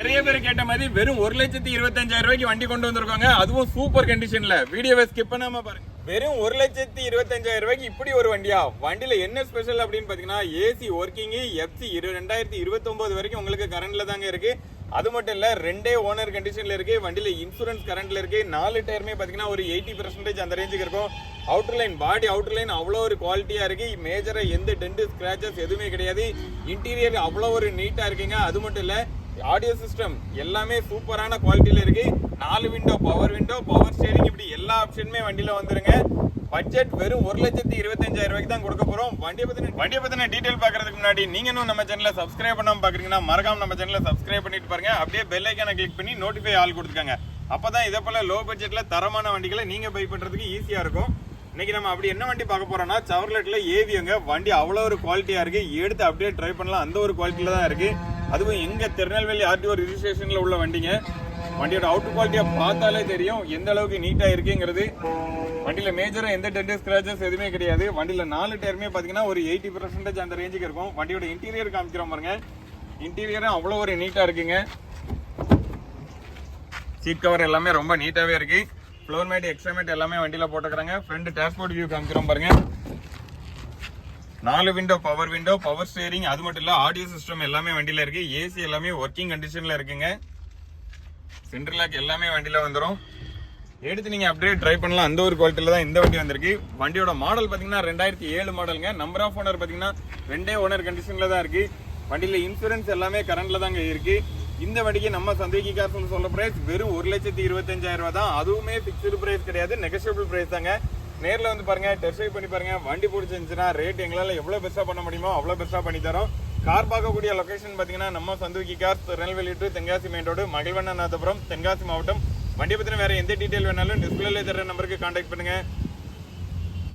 நிறைய பேர் கேட்ட மாதிரி வெறும் ஒரு லட்சத்தி இருபத்தஞ்சாயிரம் ரூபாய்க்கு வண்டி கொண்டு வந்திருக்காங்க. அதுவும் சூப்பர் கண்டிஷன்ல வீடியோவை ஸ்கிப் பண்ணாம பாருங்க. வெறும் ஒரு லட்சத்தி இருபத்தஞ்சாயிரம் ரூபாய்க்கு இப்படி ஒரு வண்டியா? வண்டியில என்ன ஸ்பெஷல் அப்படின்னு பாத்தீங்கன்னா ஏசி ஒர்க்கிங் எஃப்சி இரு ரெண்டாயிரத்தி இருபத்தொன்பது வரைக்கும் உங்களுக்கு கரண்ட்ல தாங்க இருக்கு. அது மட்டும் இல்ல ரெண்டே ஓனர் கண்டிஷன்ல இருக்கு. வண்டியில இன்சூரன்ஸ் கரண்ட்ல இருக்கு. நாலு டயருமே பாத்தீங்கன்னா ஒரு எயிட்டி பர்சன்டேஜ் அந்த ரேஞ்சுக்கு இருக்கும். Outer line body outer line அவ்வளோ ஒரு குவாலிட்டியா இருக்கு. மேஜரா எந்த டென்ட் ஸ்கிராச்சஸ் எதுவுமே கிடையாது. இன்டீரியர் அவ்வளோ ஒரு நீட்டா இருக்குங்க. அது மட்டும் இல்லை ஆடியோ சிஸ்டம் எல்லாமே சூப்பரான குவாலிட்டியில் இருக்கு. நாலு window power window power steering இப்படி எல்லா ஆப்ஷனுமே வண்டியில் வந்துருங்க. பட்ஜெட் வெறும் ஒரு லட்சத்தி இருபத்தஞ்சாயிரம் ரூபாய்க்கு தான் கொடுக்க போகிறோம் வண்டியை பற்றின வண்டியை பற்றின டீடைல் பார்க்குறதுக்கு முன்னாடி நீங்கள் இன்னும் நம்ம சேனலை சப்ஸ்கிரைப் பண்ணாமல் பார்க்குறீங்கன்னா மறக்காம நம்ம சேனலை சப்ஸ்கிரைப் பண்ணிட்டு பாருங்க. அப்படியே பெல் ஐக்கான கிளிக் பண்ணி நோட்டிஃபை ஆல் கொடுத்துருக்காங்க அப்பதான் இதே போல் லோ பட்ஜெட்டில் தரமான வண்டிகளை நீங்கள் பை பண்ணுறதுக்கு ஈஸியாக இருக்கும். இன்னைக்கு நம்ம அப்படி என்ன வண்டி பார்க்க போறோம்னா சவர்லெட்ல ஏவியங்க வண்டி அவ்வளோ ஒரு குவாலிட்டியா இருக்கு. எடுத்து அப்படியே ட்ரை பண்ணலாம். அந்த ஒரு குவாலிட்டியில தான் இருக்கு. அதுவும் எங்கள் திருநெல்வேலி ஆர்டிஓ ரிஜிஸ்ட்ரேஷனில் உள்ள வண்டிங்க. வண்டியோட அவுட் குவாலிட்டியை பார்த்தாலே தெரியும் எந்த அளவுக்கு நீட்டாக இருக்குங்கிறது. வண்டியில் மேஜராக எந்த டென்ட் ஸ்கிராச்சஸ் எதுவுமே கிடையாது. வண்டியில் நாலு டயருமே பார்த்தீங்கன்னா ஒரு எயிட்டி பர்சன்டேஜ் அந்த ரேஞ்சுக்கு இருக்கும். வண்டியோட இன்டீரியர் காமிக்கிறோம் பாருங்க. இன்டீரியரும் அவ்வளோ ஒரு நீட்டாக இருக்குங்க. சீட் கவர் எல்லாமே ரொம்ப நீட்டாகவே இருக்குது ஃப்ளோர் மேட் எக்ஸ்ட்ரா மேட் எல்லாமே வண்டியில் போட்டுக்கிறாங்க. ஃப்ரண்ட் டேஷ்போர்ட் வியூ காமிக்கிறோம் பாருங்க. நாலு window power window power steering அது மட்டும் இல்லை ஆடியோ சிஸ்டம் எல்லாமே வண்டியில் இருக்குது ஏசி எல்லாமே ஒர்க்கிங் கண்டிஷனில் இருக்குங்க. சென்ட்ரல் லாக் எல்லாமே வண்டியில் வந்துடும் எடுத்து நீங்கள் அப்படியே ட்ரை பண்ணலாம். அந்த ஒரு குவாலிட்டியில் தான் இந்த வண்டி வந்திருக்கு. வண்டியோட மாடல் பார்த்தீங்கன்னா ரெண்டாயிரத்தி ஏழு மாடலுங்க நம்பர் ஆஃப் ஓனர் பார்த்தீங்கன்னா ரெண்டே ஓனர் கண்டிஷனில் தான் இருக்குது வண்டியில் இன்சூரன்ஸ் எல்லாமே கரண்டில் தாங்க இருக்குது இந்த வண்டிக்கு நம்ம சந்தேகி காசுன்னு சொல்ல பிரைஸ் வெறும் ஒரு லட்சத்தி இருபத்தஞ்சாயிரம் ரூபா தான். அதுவுமே ஃபிக்ஸ்டு பிரைஸ் கிடையாது. நெகஷியபிள் பிரைஸ் தாங்க. நேரில் வந்து பாருங்க டெஸ்ட் ட்ரைவ் பண்ணி பாருங்கள் வண்டி பிடிச்சிருந்துச்சுன்னா ரேட் எங்களால் எவ்வளோ பெருசாக பண்ண முடியுமோ அவ்வளோ பெருசாக பண்ணி தரோம். கார் பார்க்கக்கூடிய லொக்கேஷன் பார்த்தீங்கன்னா நம்ம சந்துக்கி car Tirunelveli to Tenkasi main road Magizhvannanathapuram Tenkasi மாவட்டம். வண்டியை பற்றின வேறு எந்த டீட்டெயில் வேணாலும் டிஸ்பிளேல தர நம்பருக்கு கான்டாக்ட் பண்ணுங்க.